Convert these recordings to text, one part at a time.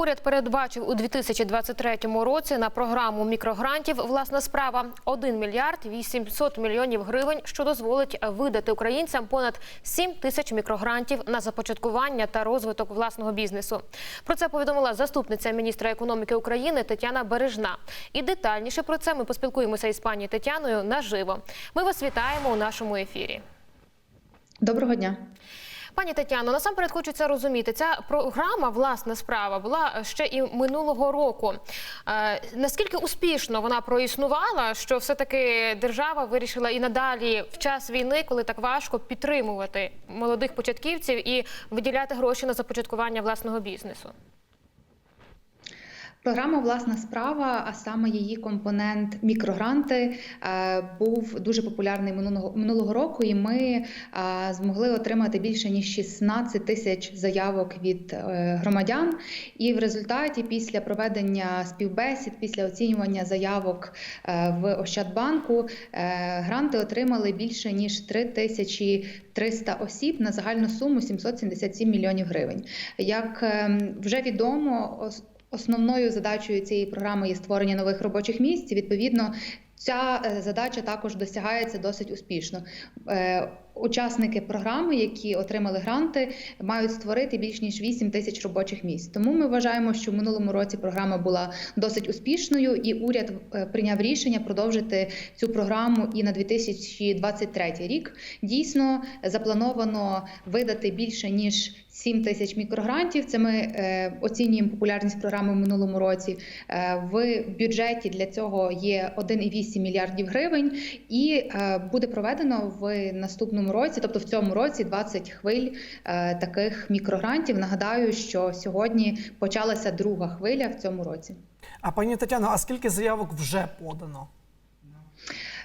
Уряд передбачив у 2023 році на програму мікрогрантів власна справа 1 мільярд 800 мільйонів гривень, що дозволить видати українцям понад 7 тисяч мікрогрантів на започаткування та розвиток власного бізнесу. Про це повідомила заступниця міністра економіки України Тетяна Бережна. І детальніше про це ми поспілкуємося із пані Тетяною наживо. Ми вас вітаємо у нашому ефірі. Доброго дня. Пані Тетяно, насамперед хочеться розуміти, ця програма власна справа була ще і минулого року. Е, наскільки успішно вона проіснувала, що все-таки держава вирішила і надалі в час війни, коли так важко, підтримувати молодих початківців і виділяти гроші на започаткування власного бізнесу? Програма Власна справа, а саме її компонент мікрогранти, е, був дуже популярний минулого минулого року, і ми е, змогли отримати більше ніж 16 тисяч заявок від е, громадян. І в результаті, після проведення співбесід, після оцінювання заявок в Ощадбанку, гранти отримали більше ніж 3 тисячі 300 осіб на загальну суму 777 мільйонів гривень. Як ем, вже відомо, Основною задачею цієї програми є створення нових робочих місць. Відповідно, ця задача також досягається досить успішно. Учасники програми, які отримали гранти, мають створити більш ніж 8 тисяч робочих місць. Тому ми вважаємо, що в минулому році програма була досить успішною, і уряд прийняв рішення продовжити цю програму і на 2023 рік. Дійсно заплановано видати більше ніж 7 тисяч мікрогрантів. Це ми е, оцінюємо популярність програми в минулому році. Е, в бюджеті для цього є 1,8 мільярдів гривень, і е, буде проведено в наступному році, тобто в цьому році, 20 хвиль е, таких мікрогрантів. Нагадаю, що сьогодні почалася друга хвиля в цьому році. А пані Тетяно, а скільки заявок вже подано?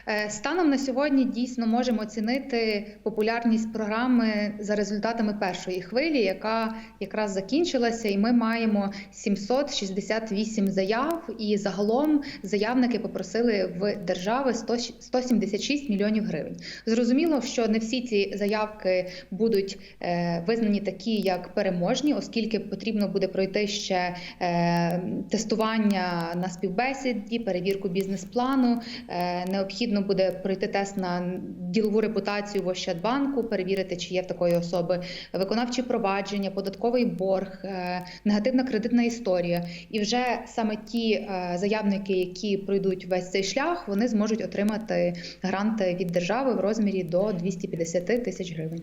Е, станом на сьогодні дійсно можемо оцінити популярність програми за результатами першої хвилі, яка якраз закінчилася, і ми маємо 768 заяв. І загалом заявники попросили в держави 100, 176 мільйонів гривень. Зрозуміло, що не всі ці заявки будуть е, визнані такі, як переможні, оскільки потрібно буде пройти ще е, тестування на співбесіді, перевірку бізнес-плану. Е, необхідно буде пройти тест на ділову репутацію в Ощадбанку, перевірити, чи є в такої особи виконавчі провадження, податковий борг, е, негативна кредитна історія. І вже саме ті е, заявники, які пройдуть весь цей шлях, вони зможуть отримати гранти від держави в розмірі до 250 тисяч гривень.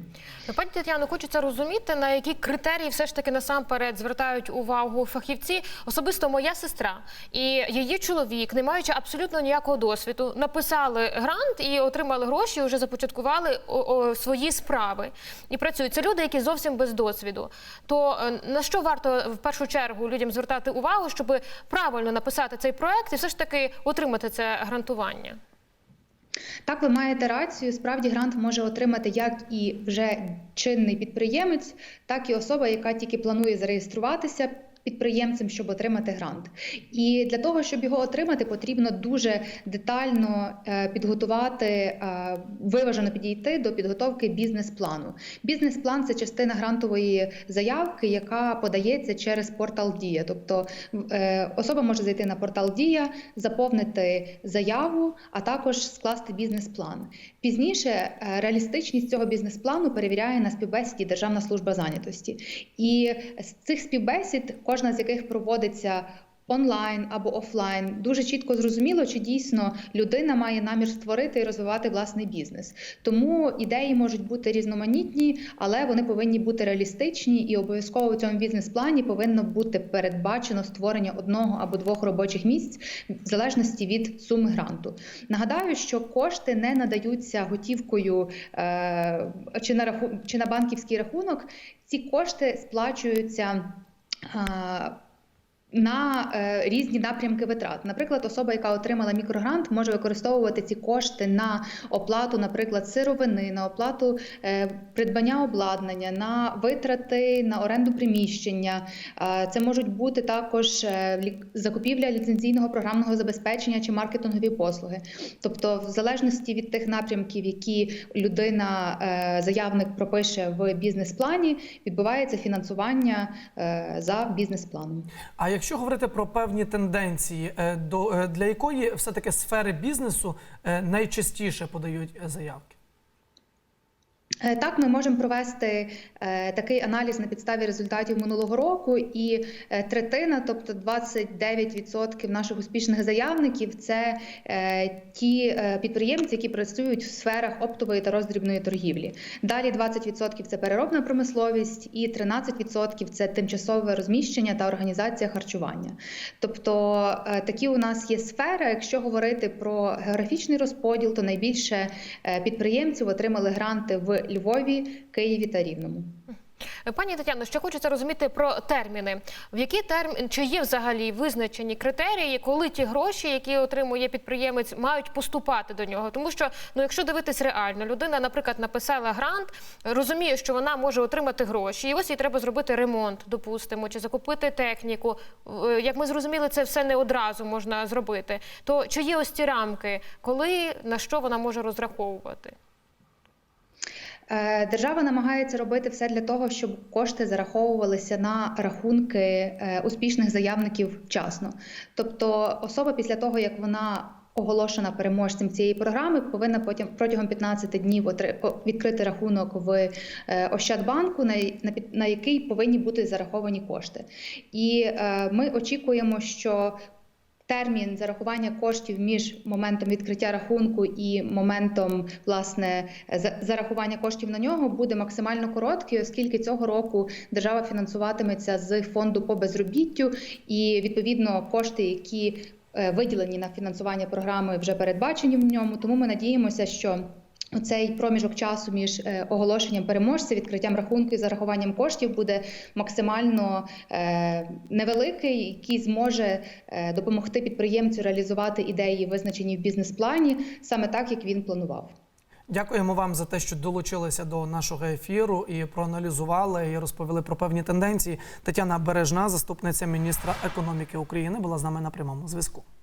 Пані Тетяно, хочеться розуміти, на які критерії все ж таки насамперед звертають увагу фахівці. Особисто моя сестра і її чоловік, не маючи абсолютно ніякого досвіду, написали грант і отримали гроші, вже започаткували свої справи і працюють. Це люди, які зовсім без досвіду. То е, на що варто в першу чергу людям звертати увагу, щоб правильно написати цей проект і все ж таки отримати це грантування? Так, ви маєте рацію. Справді грант може отримати як і вже чинний підприємець, так і особа, яка тільки планує зареєструватися підприємцем, щоб отримати грант. І для того, щоб його отримати, потрібно дуже детально е, підготувати, е, виважено підійти до підготовки бізнес-плану. Бізнес-план це частина грантової заявки, яка подається через портал Дія. Тобто е, особа може зайти на портал Дія, заповнити заяву, а також скласти бізнес-план. Пізніше реалістичність цього бізнес-плану перевіряє на співбесіді Державна служба зайнятості. І з цих співбесід кожна з яких проводиться онлайн або офлайн, дуже чітко зрозуміло, чи дійсно людина має намір створити і розвивати власний бізнес. Тому ідеї можуть бути різноманітні, але вони повинні бути реалістичні і обов'язково у цьому бізнес-плані повинно бути передбачено створення одного або двох робочих місць в залежності від суми гранту. Нагадаю, що кошти не надаються готівкою е, чи на раху, чи на банківський рахунок. Ці кошти сплачуються 啊 на е, різні напрямки витрат. Наприклад, особа, яка отримала мікрогрант, може використовувати ці кошти на оплату, наприклад, сировини, на оплату е, придбання обладнання, на витрати на оренду приміщення. Це можуть бути також е, закупівля ліцензійного програмного забезпечення чи маркетингові послуги. Тобто, в залежності від тих напрямків, які людина, заявник пропише в бізнес-плані, відбувається фінансування за бізнес-планом. А якщо говорити про певні тенденції, е, до е, для якої все таки сфери бізнесу е, найчастіше подають заявки? Е, Так, ми можемо провести е, такий аналіз на підставі результатів минулого року, і е, третина, тобто 29% наших успішних заявників, це ті підприємці, які працюють в сферах оптової та роздрібної торгівлі. Далі 20% це переробна промисловість, і 13% це тимчасове розміщення та організація харчування. Тобто такі у нас є сфери. Якщо говорити про географічний розподіл, то найбільше підприємців отримали гранти в Львові, Києві та Рівному. Пані Тетяно, ще хочеться розуміти про терміни. В які термін чи є взагалі визначені критерії, коли ті гроші, які отримує підприємець, мають поступати до нього? Тому що ну, якщо дивитись реально, людина, наприклад, написала грант, розуміє, що вона може отримати гроші, і ось їй треба зробити ремонт, допустимо, чи закупити техніку. Е, Як ми зрозуміли, це все не одразу можна зробити. То чи є ось ці рамки, коли на що вона може розраховувати? Е, Держава намагається робити все для того, щоб кошти зараховувалися на рахунки е, успішних заявників вчасно. Тобто, особа після того, як вона оголошена переможцем цієї програми, повинна потім протягом 15 днів відкрити рахунок в е, Ощадбанку, на, який повинні бути зараховані кошти. І ми очікуємо, що термін зарахування коштів між моментом відкриття рахунку і моментом власне зарахування коштів на нього буде максимально короткий, оскільки цього року держава фінансуватиметься з фонду по безробіттю, і відповідно кошти, які е, виділені на фінансування програми, вже передбачені в ньому. Тому ми надіємося, що Цей проміжок часу між е, оголошенням переможця, відкриттям рахунку і зарахуванням коштів буде максимально е, невеликий, який зможе е, допомогти підприємцю реалізувати ідеї, визначені в бізнес-плані, саме так, як він планував. Дякуємо вам за те, що долучилися до нашого ефіру і проаналізували і розповіли про певні тенденції. Тетяна Бережна, заступниця міністра економіки України, була з нами на прямому зв'язку.